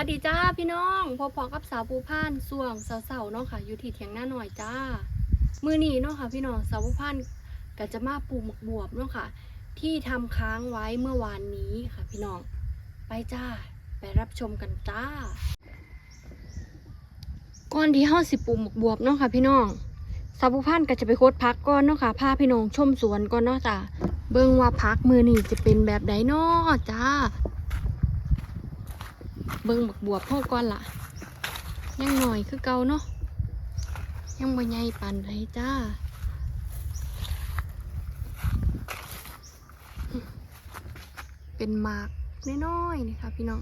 สวัสดีจ้าพี่น้องพอพอกับสาวปูพานส่วงเสาๆเนาะค่ะ อยู่ที่เถียงหน้าหน่อยจ้า มือนีเนาะค่ะ พี่น้องสาวปูพานก็จะมาปลูกหมกบวบเนาะค่ะ ที่ทำค้างไว้เมื่อวานนี้ค่ะ พี่น้อง ไปจ้า ไปรับชมกันจ้า ก่อนที่เฮาสิปลูกหมกบวบเนาะค่ะ พี่น้องสาวปูพานก็จะไปโคดพักก่อนเนาะค่ะพาพี่น้องชมสวนก่อนเนาะจ้าเบิ่งว่าพักมือนีจะเป็นแบบใดเนาะจ้า เบิ่งบักบวบเฮาก่อนล่ะยังหน่อยคือเก่าเนาะยังบ่ใหญ่ปานใดจ้าเป็นมากน้อยๆนี่ค่ะพี่น้อง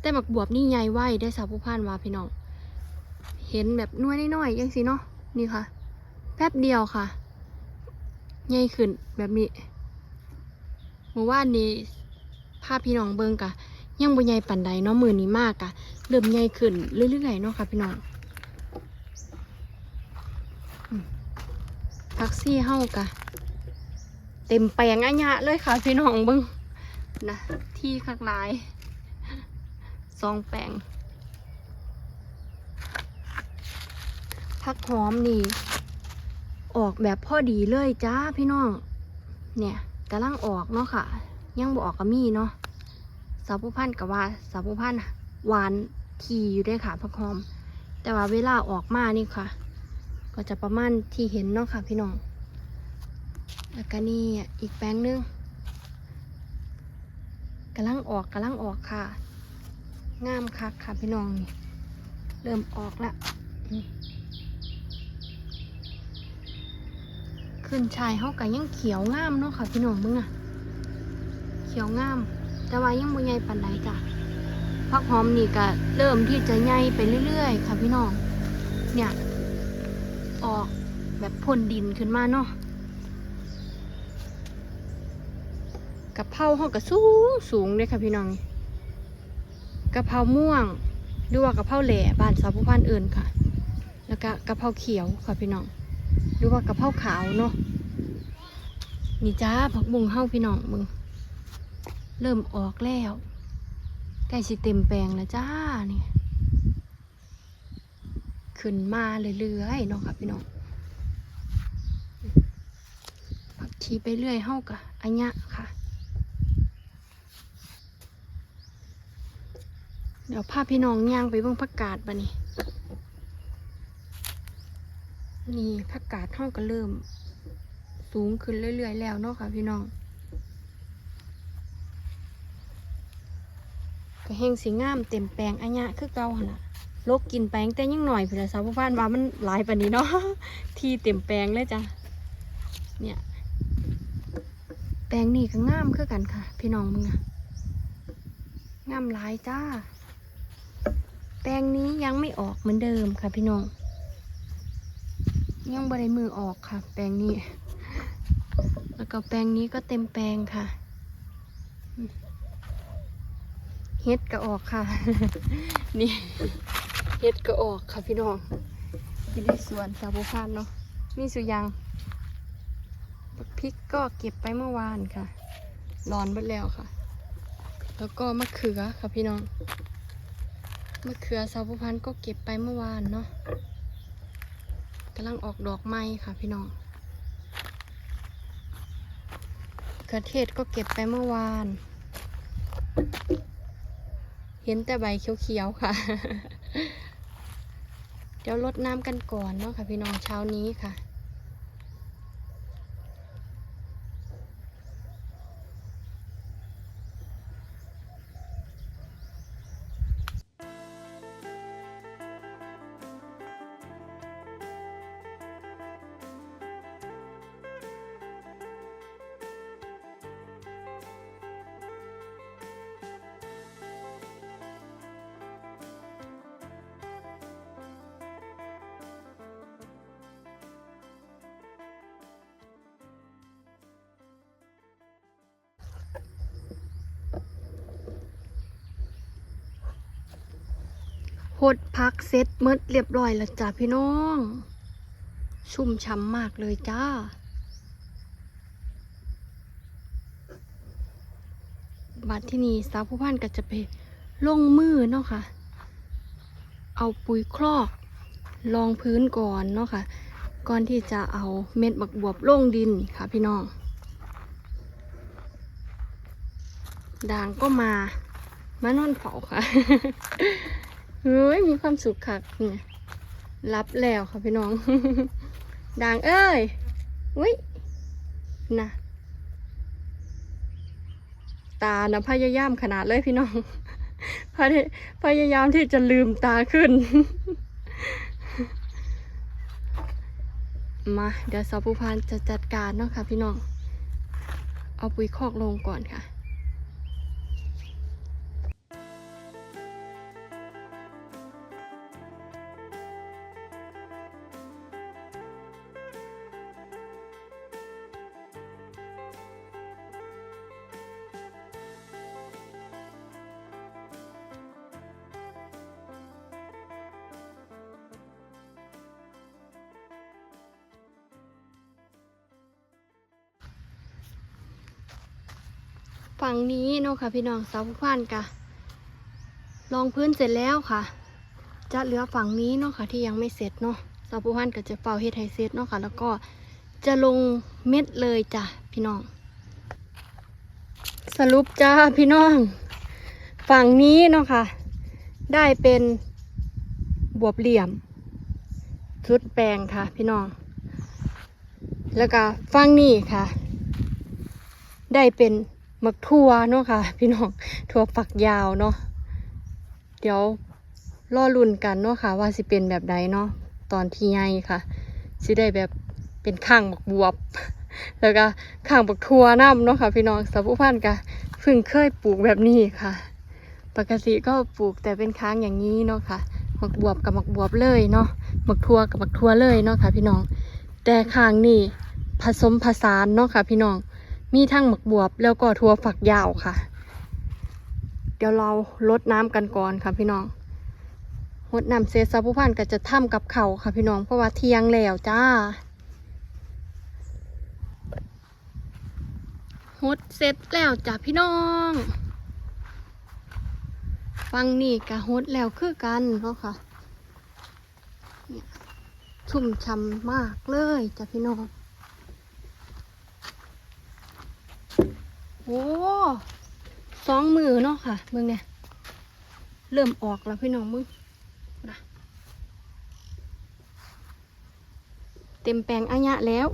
แต่หมักบวบนี่ใหญ่ไว้ได้สาวผู้พานว่าพี่น้อง เห็นแบบน้อยน้อยยังสิเนาะนี่ค่ะ แป๊บเดียวค่ะ ใหญ่ขึ้นแบบนี้เมื่อวานนี้ ภาพพี่น้องเบิ่งกะ ยังบ่ใหญ่ปานใดเนาะมือนี้มากกะเริ่มใหญ่ขึ้นเรื่อยๆเนาะค่ะพี่น้องอืมพักซี่เฮากะ เต็มแปลงอัญญะเลยค่ะ พี่น้องเบิ่งนะที่คักหลายสองแปลงพักหอมนี่ออกแบบพอดีเลยจ้าพี่น้อง เนี่ยกำลังออกเนาะค่ะ ยังบออกก็มีเนาะ สาวผู้พันกับว่าสาวผู้พันหวานทีอยู่ด้วยค่ะพักหอม แต่ว่าเวลาออกมานี่ค่ะ ก็จะประมาณที่เห็นเนาะค่ะ พี่น้อง แล้วก็นี่อีกแปลงนึงกำลังออกกำลังออกค่ะ งามคักค่ะพี่น้องนี่เริ่มออกละขึ้นชายเขาก็ยังเขียวงามเนาะค่ะ พี่น้องมึงอะเขียวงาม แต่ว่ายังบ่ใหญ่ปานใดจ้ะผักหอมนี่ก็เริ่มที่จะใหญ่ไปเรื่อยๆ ค่ะพี่น้อง เนี่ย ออกแบบพ่นดินขึ้นมาเนาะกะเพราเขาก็สูงสูงเลยค่ะพี่น้องกะเพราม่วงหรือว่ากะเพราแหล่บ้านสาวผู้พันเอิญค่ะ แล้วก็กะเพราเขียวค่ะพี่น้องหรือว่ากะเพราขาวเนาะนี่จ้าผักบุ้งเฮาพี่น้องมึง เริ่มออกแล้วใกล้สิเต็มแปลงแล้วจ้านี่ขึ้นมาเรื่อยๆเนาะค่ะพี่น้องผักชีไปเรื่อยเฮากะอันยะค่ะ เดี๋ยวพาพี่น้องย่างไปเบิ่งผักกาดบะนี่นี่ผักกาดเฮาก็เริ่ม สูงขึ้นเรื่อยๆแล้วเนาะค่ะพี่น้อง แห้งสีงามเต็มแปลงอันยะคือเก่าหั่นน่ะโลกกินแปลงแต่ยังหน่อยพื่อสาวบ้านว่ามันหลายปานนี้เนาะที่เต็มแปลงเลยจ้ะเนี่ยแปลงนี่ก็งามคือกันค่ะ พี่น้องมึงอะงามหลายจ้า แปลงนี้ยังไม่ออกเหมือนเดิมค่ะ พี่น้องยังบริมือออกค่ะ แปลงนี้ แล้วก็แปลงนี้ก็เต็มแปลงค่ะ เฮ็ดก็ออกค่ะ นี่เฮ็ดก็ออกค่ะพี่น้องที่ได้สวนสาวพานเนาะมีสุอยางบักพริกก็เก็บไปเมื่อวานค่ะร้อนหมดแล้วค่ะ แล้วก็มะเขือค่ะพี่น้องมะเขือสาวพานก็เก็บไปเมื่อวานเนาะกำลังออกดอกไม้ค่ะพี่น้องเขือเทศก็เก็บไปเมื่อวาน เห็นแต่ใบเขียวๆค่ะ เดี๋ยวลดน้ำกันก่อนเนาะค่ะพี่น้องเช้านี้ค่ะ ดพักเซ็ตเมดเรียบร้อยแล้วจ้าพี่น้อง ชุ่มช้ำมากเลยจ้า บัดที่นี่สาวผู้พันก็จะไปลงมือเนาะค่ะ เอาปุ๋ยคลอกรองพื้นก่อนเนาะค่ะ ก่อนที่จะเอาเม็ดบักบวบลงดินค่ะพี่น้อง ด่างก็มา มานอนเฝ้าค่ะ เฮ้ยมีความสุขค่ะเนี่ยรับแล้วค่ะพี่น้องด่างเอ้ยอุ้ยนะตานะพยายามขนาดเลยพี่น้อง พยพยายามที่จะลืมตาขึ้น มาเดี๋ยวสาวผู้พานจะจัดการเนาะค่ะพี่น้อง เอาปุ๋ยคอกลงก่อนค่ะ ฝั่งนี้เนาะค่ะ พี่น้องสาวผู้พันกะลองพื้นเสร็จแล้วค่ะ จะเหลือฝั่งนี้เนาะค่ะ ที่ยังไม่เสร็จเนาะสาวผู้พันก็จะเฝ้าเฮ็ดให้เสร็จเนาะค่ะ แล้วก็จะลงเม็ดเลยจ้ะพี่น้อง สรุปจ้าพี่น้อง ฝั่งนี้เนาะค่ะ ได้เป็นบวบเหลี่ยม ชุดแปลงค่ะ พี่น้อง แล้วก็ฝั่งนี้ค่ะ ได้เป็น มักทั่วเนาะค่ะ พี่น้องทั่วฝักยาวเนาะเดี๋ยวรอลุ่นกันเนาะค่ะ ว่าสิเป็นแบบใดเนาะตอนที่ใหญ่ค่ะสิได้แบบเป็นข้างบักบวบ แล้วก็ข้างบักทั่วน้ำเนาะค่ะ พี่น้องสาวผู้พันกะเพิ่งเคยปลูกแบบนี้ค่ะ ปกติก็ปลูกแต่เป็นค้างอย่างนี้เนาะค่ะบักบวบกับบักบวบเลยเนาะบักทั่วกับบักทั่วเลยเนาะค่ะ พี่น้อง แต่ข้างนี่ผสมผสานเนาะค่ะ พี่น้อง มีทั้งหมักบวบแล้วก็ถั่วฝักยาวค่ะ เดี๋ยวเราลดน้ำกันก่อนค่ะพี่น้องลดน้ำเซซาผู้พันก็จะทำกับเขาค่ะพี่น้องเพราะว่าเที่ยงแล้วจ้าฮดเสร็จแล้วจ้ะพี่น้องฟังนี่กะฮดแล้วคือกันเนาะค่ะ ชุ่มช่ำมากเลยจ้ะพี่น้อง โอ้สองมือเนาะค่ะมึงเนี่ยเริ่มออกแล้วพี่น้องมึงนะเต็มแปลงอัญญะแล้ว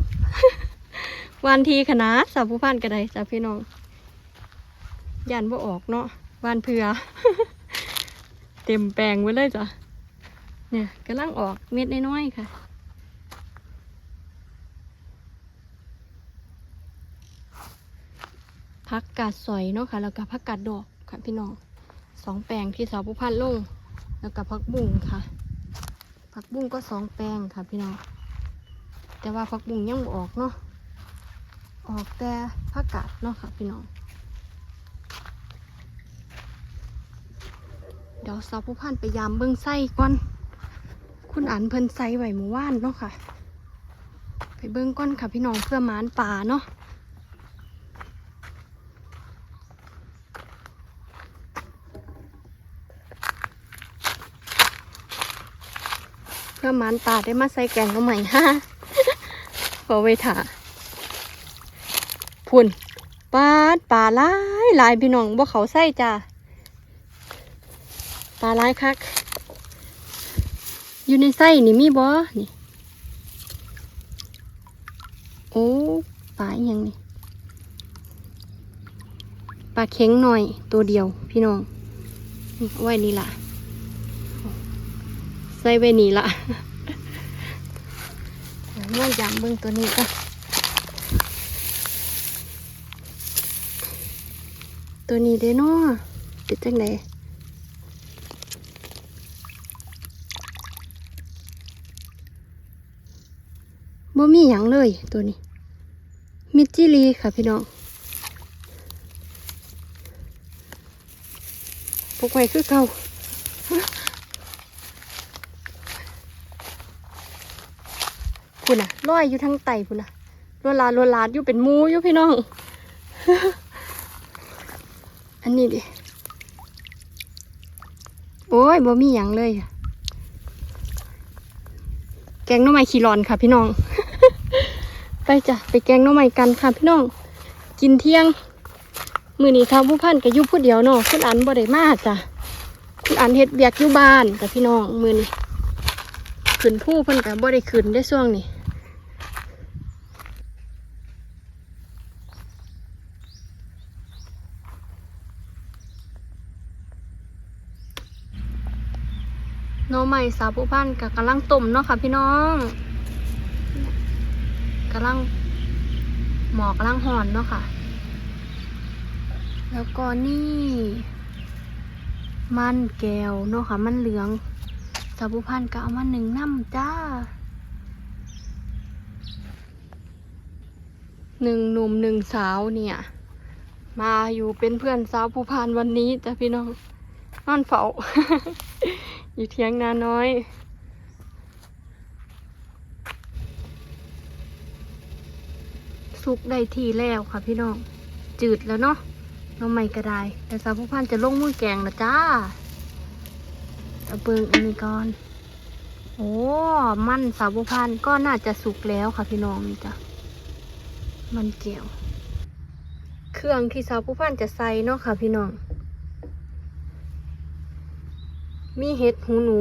วันทีขนาดสาวผู้พันกระไดจ้ะพี่น้องยันว่าออกเนาะวันเผือเต็มแปลงไว้เลยจ้ะเนี่ยกำลังออกเม็ดน้อยๆค่ะ พักกาดสอยเนาะค่ะ แล้วก็พักกาดดอกค่ะพี่น้องสองแปลงที่สาวผู้พันลง แล้วก็พักบุ้งค่ะ พักบุ้งก็สองแปลงค่ะพี่น้อง แต่ว่าพักบุ้งยังออกเนาะ ออกแต่พักกาดเนาะค่ะพี่น้อง เดี๋ยวสาวผู้พันไปยามเบิ้องไส้ก่อน คุณอันเพิ่นไส้ไหวหมู่ว่านเนาะค่ะ ไปเบิ้องก้อนค่ะพี่น้องเพื่อหมานป่าเนาะ เพื่อมันตาได้มาใส่แกงก็ใหม่ฮะพอไว้ถ่าพุ่นปลาดปลาลายลายพี่น้องบ่เขาใส่จ้าปลาลายคัก อยู่ในไส้นี่มีบ่นี่โอ้ปลาอหยังนี่ปลาเข็งหน่อยตัวเดียวพี่น้องว่าไว้นี่ล่ะ ใส่ไว้นี่ละเดี๋ยวม่ยำเบิ่งตัวนี้ก็ตัวนี้เด้เนาะเป็นจังไดบ่มีหยังเลยตัวนี้ มิดจิลีค่ะพี่น้องพวกไว้คือเก่า พุ่นน่ะลอยอยู่ทั้งไตพุ่นน่ะลวนลาลวนลาดอยู่เป็นมูอยู่พี่น้อง อันนี้ดิ โอ้ยบ่มีหยังเลยอะแกงน้อไม้ขี้ร้อนค่ะ พี่น้อง ไปจ้ะไปแกงน้อไม้กันค่ะ พี่น้อง กินเที่ยง มือนี้ท้าผู้พันกับยุผู้เดียวเนาะคุณอันบ่ได้มาจ้ะคุณอันเฮ็ดเบียกอยู่บ้านจ้ะพี่น้องมือนี้ขึ้นผู้พิ่นกับบ่ได้ขึ้นได้ช่วงนี้ น้องใหม่สาวผู้พันกับกำลังต้มเนาะค่ะพี่น้องกำลังหมอกกำลังหอนเนาะค่ะ แล้วก็นี่ มันแก้วเนาะค่ะ มันเหลืองสาวผู้พันก็เอามาหนึ่งน้ำจ้าหนึ่งหนุ่มหนึ่งสาวเนี่ย มาอยู่เป็นเพื่อนสาวผู้พันวันนี้จ้ะพี่น้องนอนเฝ้า อยู่เทียงนาน้อย สุกได้ทีแล้วค่ะพี่น้อง จืดแล้วเนาะน้องใหม่ก็ได้ แต่สาวผู้พันจะลงมือแกงนะจ้าเอาเบิงอันนี้ก่อน โอ้ มันสาวผู้พันก็น่าจะสุกแล้วค่ะพี่น้องนี่จ้ะ มันเกี่ยว เครื่องที่สาวผู้พันจะใส่เนาะค่ะพี่น้อง มีเห็ดหูหนู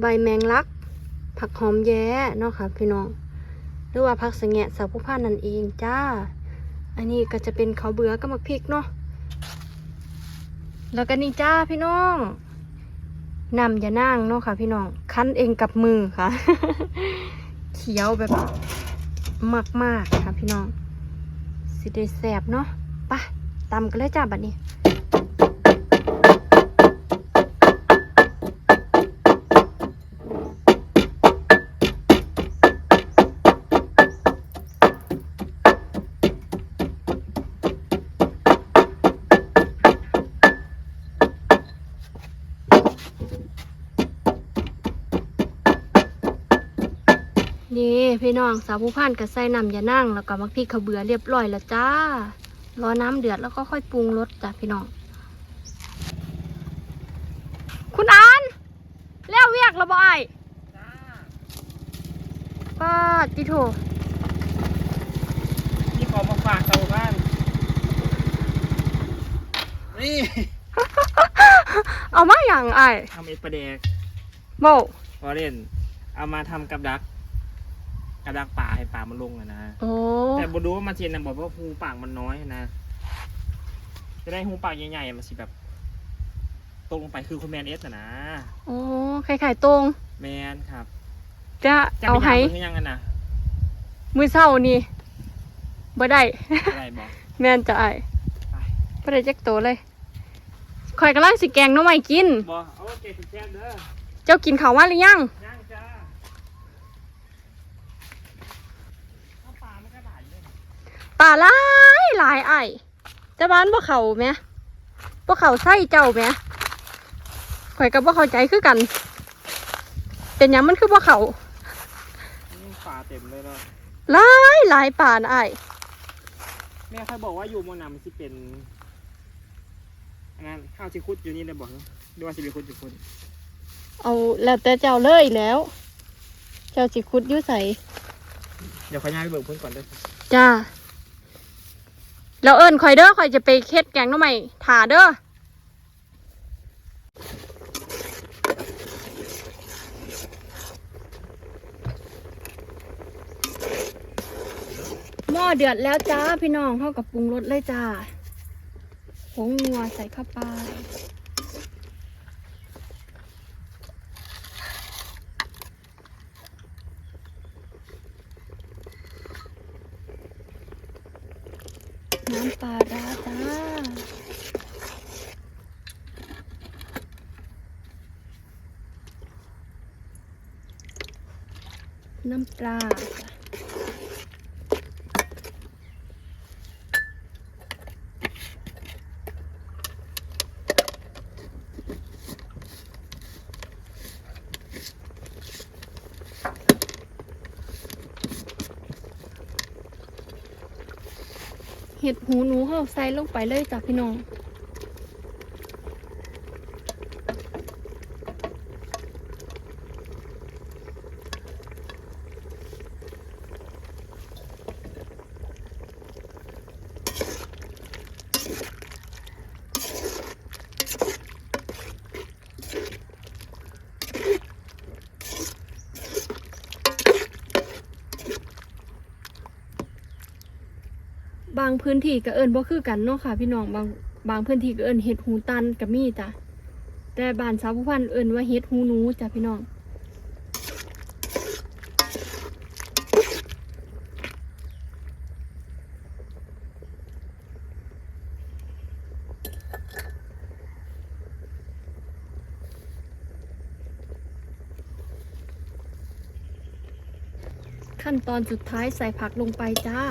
ใบแมงลัก ผักหอมแย้เนาะค่ะพี่น้อง หรือว่าผักสแงะสาวผู้พานนั่นเองจ้า อันนี้ก็จะเป็นข้าวเบือกับมักพริกเนาะ แล้วก็นี่จ้าพี่น้องนำอย่านั่งเนาะค่ะ พี่น้อง คั้นเองกับมือค่ะ เขียวแบบมากๆค่ะพี่น้อง สิได้แสบเนาะไปะตำกันเลยจ้าบัดนี้ พี่น้องสาวผู้พันกับใส่น้ำยานั่งแล้วก็มักพริกข้าวเบือเรียบร้อยแล้วจ้ารอน้ำเดือดแล้วก็ค่อยปรุงรสจ้ะพี่น้อง คุณอันแล้วเวียกระบายจ้าป้าติโถพี่ขอมาฝากชาวบ้านนี่เอามาอย่างไอ้ายทำเอ็ดประเดกโบพอเล่น เอามาทำกับดัก กับดักป่าให้ป่ามันลงอะนะโอ้แต่บรู้ว่ามาเจนนะบอกว่าหูปากมันน้อยนะจะได้หูปากใหญ่ๆมันสิแบบตรงลงไปคือคุณแมนเอสอะนะโอ้ไข่ไข่ตรง แมนครับ จะจะเอาไปให้ยามมันคือยังกันนะมือเศร้านี่บ่ได้ อะไรบอกแม่นจะไอ้ายไปบ่ได้จักโตเลยข่อยกำลังสิแกงหน้องใหม่กิน บอกเอาเกตแซ่บเด้อเจ้ากินข้าวมาหรือยังย่างจ้าเอาป่ามันก็ได้เลย ป่าหลายหลายไอ้ายเจะบ้านบ่เขาไหมบ่เขาไส้เจ้าไหมข่อยกับบ่เข้าใจคือกัน เป็นหยังมันคือบ่เขานี่ป่าเต็มเลยเนาะหลายหลายป่านะไอ้ายแม่เขาบอกว่าอยู่โมนามันสิเป็นอันนั้นข้าวชิคุดอยู่นี่เลยบอกดูว่าสิเป็นคุดอยู่คุดเอาแล้วแต่เจ้าเลยแล้ว เจ้าสิคุดอยู่ใส่เดี๋ยวขอย้ายไปเบิกเพื่อนก่อนเด้อจ้า แล้วเอิญคอยเด้อคอยจะไปเค็ดแกงน้องใหม่ถาเด้อหม้อเดือดแล้วจ้าพี่น้องเข้ากับปรุงรสเลยจ้าผงงัวใส่เข้าไปำปลาราจ้าน้ำปลา เห็ดหูหนูเขาใส่ลงไปเลยจ้ะพี่น้อง พื้นที่ก็เอิ้นบ่คือกันเนาะค่ะ พี่น้องบางบางพื้นที่ก็เอิ้นเห็ดหูตันก็มีจ้ะแต่บ้านสาวผู้พันเอิ้นว่าเห็ดหูหนูจ้ะพี่น้องขั้นตอนสุดท้ายใส่ผักลงไปจ้า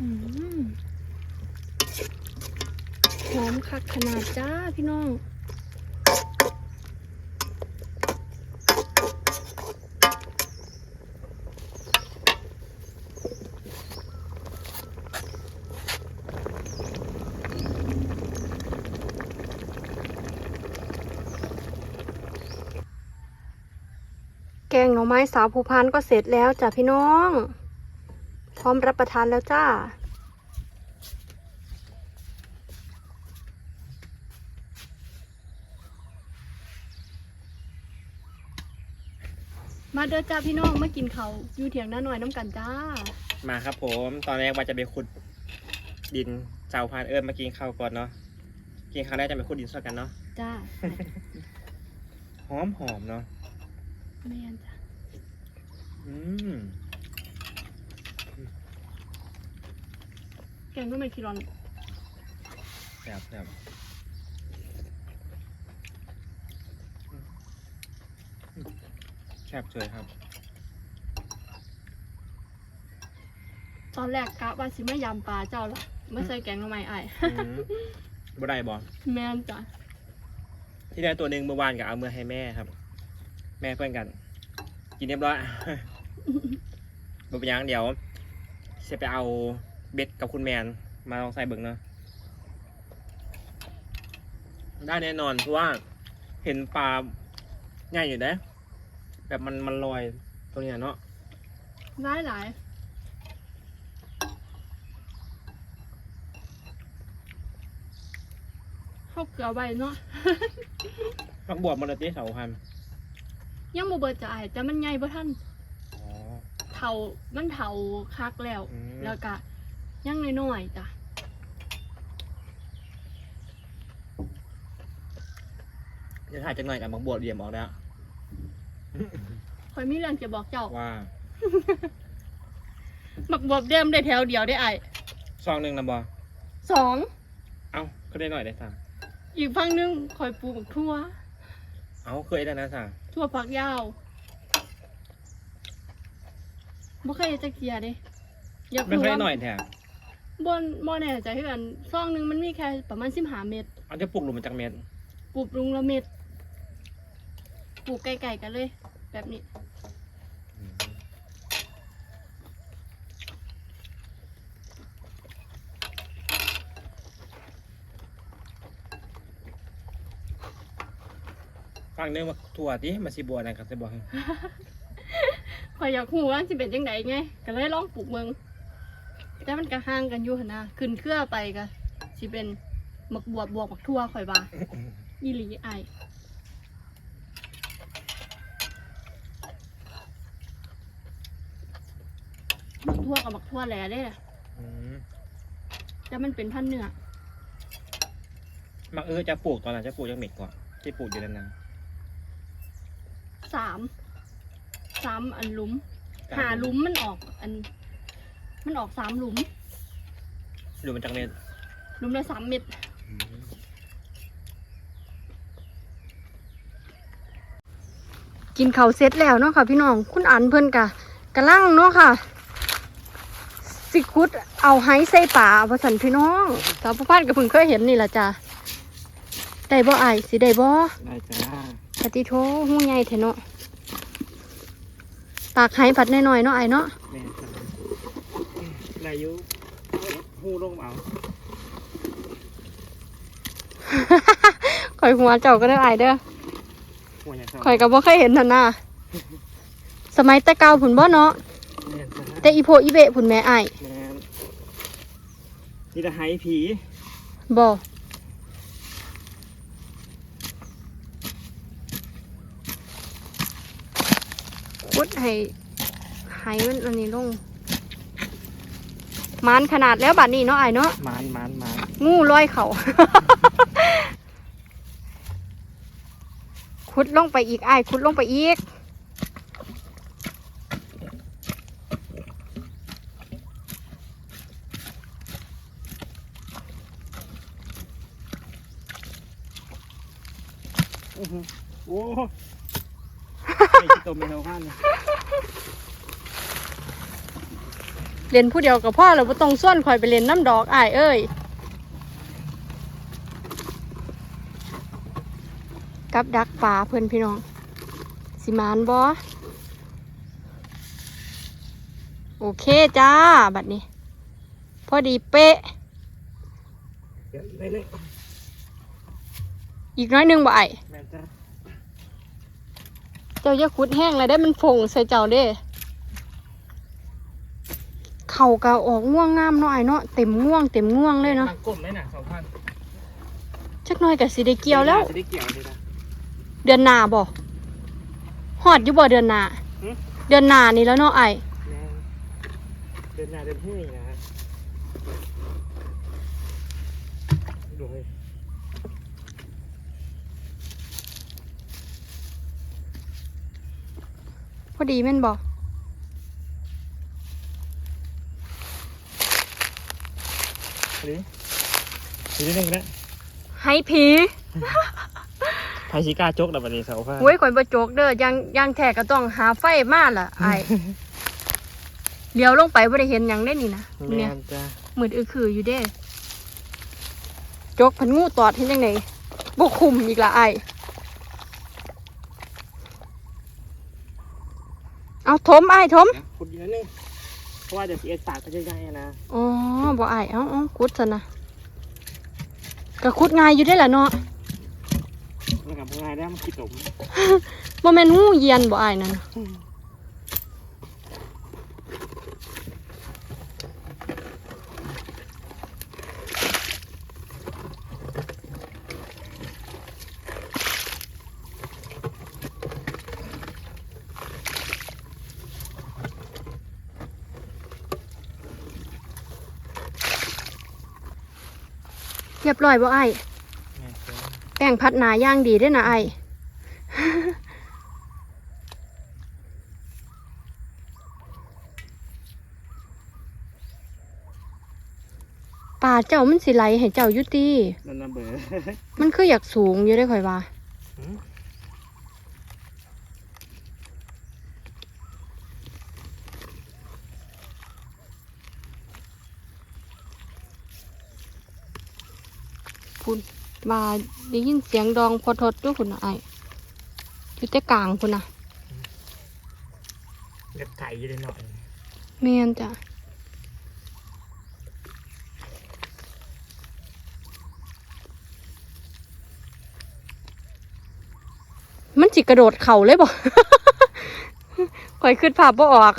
อืมหอมคักขนาดจ้าพี่น้อง แกงหน่อไม้สาวภูพานก็เสร็จแล้วจ้ะพี่น้อง พร้อมรับประทานแล้วจ้า มาเด้อจ้าพี่น้องมากินเขาวอยู่เถียงหน้าหน่อยน้ำกันจ้า มาครับผม ตอนแรกว่าจะไปขุดดินเจ้าพานเอิญมากินข้าวก่อนเนาะ กินข้าวได้จะไปขุดดินสักกันเนาะ จ้า หอมหอมเนาะ แม่นจ้าอืมแกงก็ไม่คิดร้อนแบบแบบแคบเฉยครับ ตอนแรกกะว่าสิไม่ยำปลาเจ้าละไม่ใส่แกงหน่อไม้ไอ้ายอืมบ่ได้บอแม่นจ้ะที่ได้ตัวหนึ่งเมื่อวานกับเอาเมื่อให้แม่ครับ แม่เพื่อนกัน กินเรียบร้อยบ่เป็นหยังเดี๋ยวจะไปเอาเบ็ดกับคุณแมน มาลองใส่เบิ่งเนาะได้แน่นอนเพราะว่าเห็นปลาใหญ่อยู่นะแบบมันมันลอยตรงเนี้ยเนาะร้ายหลายเข้าเกลือไว้เนาะพักบวบมันเลยที่เสาพัน ยังบ่เบิดจะอายแต่มันใหญ่บ่ทันอ๋อเท่ามันเท่าคักแล้ว อืม แล้วก็ยังน้อยๆจ้ะเดี๋ยวถ่ายจังหน่อยกับมักบวบเดี่ยมออกแล้วคอยมีเรื่องจะบอกเจ้าว่าหมักบวบเดิมได้แถวเดียวได้ไอายซองหนึ่งนะบอสองเอ้าก็ได้หน่อยได้สั่งอีกฝั่งหนึงคอยปลูกบักทั่ว เอ้าเคยได้นะสั่งทั่วผักยาวบ่เคยจะเกียเด้อยากไม่รู้เคยว่าหน่อยแถมบ่บ่แน่ใจคือกันซองหนึงมันมีแค่ประมาณ15เม็ดเอาจะปลูกหลุมมาจากเม็ดปลูกลุงละเม็ดปลูกไกลๆกันเลย แบบนี้ ฟังเรื่องว่าถั่วดิมาสิบัวนะครับจะบอกให้ข่อยอยากรู้ว่าสิเป็นจังไดไงก็เลยลองปลูกเมืองแต่มันก็ห่างกันอยู่หั่นนะขึ้นเครือไปก็สิเป็นหมักบวบบวกหมักทั่วข่อยว่าอีหลีไอายหมักทั่วกับหมักทั่วแหล่เด้อืมแต่มันเป็นพันธุ์เนื้อ มักเออจะปลูกตอนนั้นจะปลูกยังเม็ดก่อนที่ปลูกอยู่นั่นนะ สามสามอันหลุม หาหลุมมันออกอัน มันออกสามหลุมหลุมมาจากเม็ดหลุมละสามเม็ดอืมกินข้าวเสร็จแล้วเนาะค่ะ พี่น้องคุณอันเพิ่นกะกะลังเนาะค่ะ สิคุดเอาไห้ใส่ป่าว่าสันพี่น้องสาวผู้พันก็เพิ่งเคยเห็นนี่ล่ะจ้ะได้บ่ไอายสิได้บ่ได้จ้า ปฏิโทหูใหญ่เถอะเนาะตากไห้ผัดน้อยๆเนาะไอายเนาะแม่จ้าได้อยุหูลงเอาข่อยหัวเจ้าก็ได้อไอายเด้อหัวอย่างเท่าข่อยก็บ่เคยเห็นนั่นน่ะสมัยแต่เก่าผุนบ่เนาะแม่จ้าแต่อีโพอีเบะผุนแม่ไอายแม่นี่จะให้ผีบ่ ดให้ไห้มันอันนี้ลงมานขนาดแล้วบัดนี้เนาะไอายเนาะมานมานมานงูร้อยเขาขุดลงไปอีกไอ้ายขุดลงไปอีกอื้อหือโอ้ ไม่ตัวเมลข้านเลยเล่นผู้เดียวกับพ่อเราต้องส่วนคอยไปเล่นน้ำดอกไอ้ายเอ้ยกับดักป่าเพื่อนพี่น้อง สิมานบอโอเคจ้า บัดนี้ พอดีเป๊ะเดี๋ยวได้เลยอีกน้อยหนึงบ่ไอ้ายแม่จ้าเจ้าจะขุดแห้งเลยได้มันผงใส่เจ้าเด้เข่ากะออกง่วงงามเนาะไอ้เนาะเต็มง่วงเต็มง่วงเลยเนาะตั้งกลมเลยน่ะสองพันชักหน้อยกับสิได้เกี่ยวแล้วจะได้เกี่ยวเลยนะ เดือนหน้าบ่ฮอดอยู่บ่เดือนหน้าหึ เดือนหน้านี่แล้วเนาะไอ้แม่เดินหน้าเดินหุ้ยนะฮะดูให้ พ อดีแม่นบ่ดิดีนิดนึงนะให้ผีไพชิก้าจกแล้ววันนี้สองพันโอ้ยข่อยบ่โจกเด้อยางยางแท้ก็ต้องหาไฟมาล่ะไอ้เลี้ยวลงไปบ่ได้เห็นหยังได้นี่นะแม่เนี่ยนจ้ามืดอือคืออยู่เด้โจกพันงูตอดเห็นจังไดบ่คุมอีกละไอ้ เอาถมไอ้ถมขุดอีกนิดนึงเพราะว่าจะเสียสากก็จะง่ายๆนะอ๋อบ่อายเอ้าเอ้าคุดซะนะก็คุดง่ายอยู่ได้แหละเนาะแล้วกับง่ายได้มันคิดตมบ่แม่นงูเยียนบ่อายนั่นน่ะ รียบร้อยบ่อายแม่นจ้าแป้งพัดหนาย่างดีเด้วยนะไอป่าเจ้ามันสิไหลให้เจ้าอยุตินั่นน่ะเบอร์มันคืออยากสูงอยู่ได้ค่อยว่า พุ่นว่าได้ยินเสียงดองพอทดด้วยคุณนะไออยู่แต่กลางคุณนะเล็บไก่อยู่ได้หน่อยแม่นจ้ะมันจิกระโดดเข่าเลยบ่คอยขึ้นภาพบ่ออก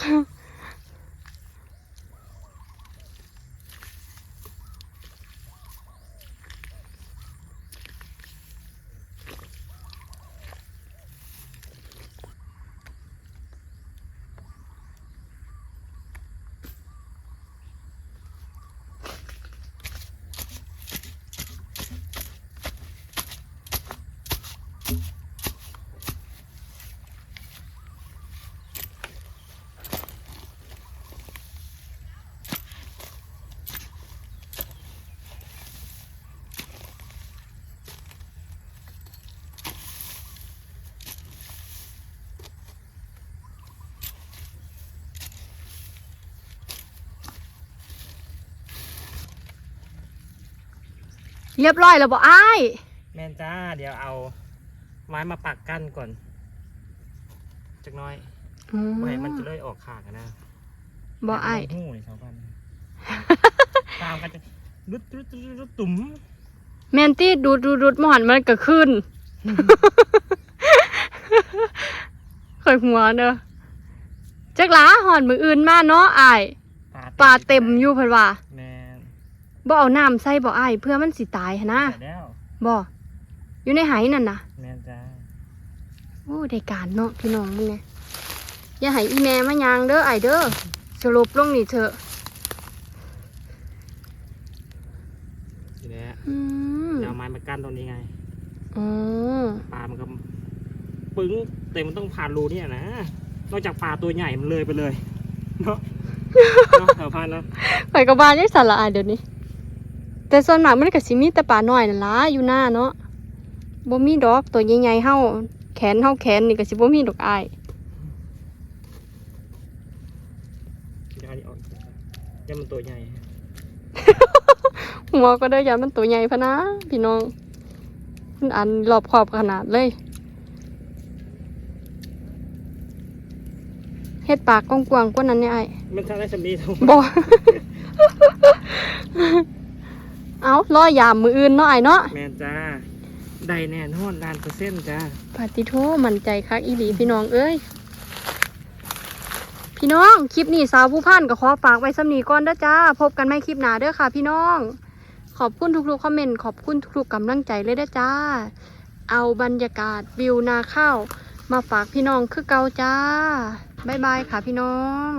เรียบร้อยแล้วบ่อ้ายแม่นจ้า เดี๋ยวเอาไม้มาปักกั้นก่อนจักหน้อยอืมบ่ให้มันจะเลยออกขากอะนะบ่อ้าย หูเลยชาวบ้าน ตามกันจะรุดรุดรุดรุดตุ่มแมนตี้ดูดดูดดูดหมอนมันก็ขึ้นข่อยหัวเด้อจักหลาหอนมืออื่นมาเนาะอ้าย ปลาเต็มอยู่เพิ่นว่า แม่น บ่เอาน้ำใส่บ่อ้ายเพื่อมันสิตายหั้นนะเสร็จแล้วบ่อยู่ในไหนั่นน่ะ แม่นจ้าโอ้ได้การเนาะพี่น้องมึงไงอย่าให้อีแม่มายางเด้อไอายเด้อสรุปลงนี่เถอะทีนี้อืมเดี๋ยวเอาไม้มากั้นตรงนี้ไง อ๋อปลามันก็ปึ้งแต่มันต้องผ่านรูเนี่ยนะนอกจากปลาตัวใหญ่มันเลยไปเลยเนาะ เนาะแถวพันเนาะไปกับบ้านยังสั่นละอายเดี๋ยวนี้ แต่ส่วนมากมันก็สิมีแต่ปลาน้อยนั่นล่ะอยู่หน้าเนาะบ่มีดอกตัวใหญ่ๆเฮาแขนเฮาแขนนี่ก็สิบ่มีดอกอายเดี๋ยวอันนี้ออกเดี๋ยวมันตัวใหญ่หัวก็ได้ยันมันตัวใหญ่พะนะพี่น้องมันอันรอบขอบขนาดเลยเฮ็ดปากกว้างๆกว่านั้นเนี่ยไอ้ายมันทำได้สำนีทุกบ เอาล่อยามมืออื่นเนาะไอ้เนาะแมนจ้าได้แน่นอนล้านเปอร์เซ็นต์จ้าปาติโทมั่นใจคักอีหลีพี่น้องเอ้ยพี่น้องคลิปนี้สาวผู้พันก็ขอฝากไว้สำนีก่อนเด้อจ้า พบกันใหม่คลิปหน้าเด้อค่ะ พี่น้อง ขอบคุณทุกๆคอมเมนต์ขอบคุณทุกๆกำลังใจเลยเด้อจ้า เอาบรรยากาศวิวนาข้าวมาฝากพี่น้องคือเก่าจ้าบ๊ายบายค่ะพี่น้อง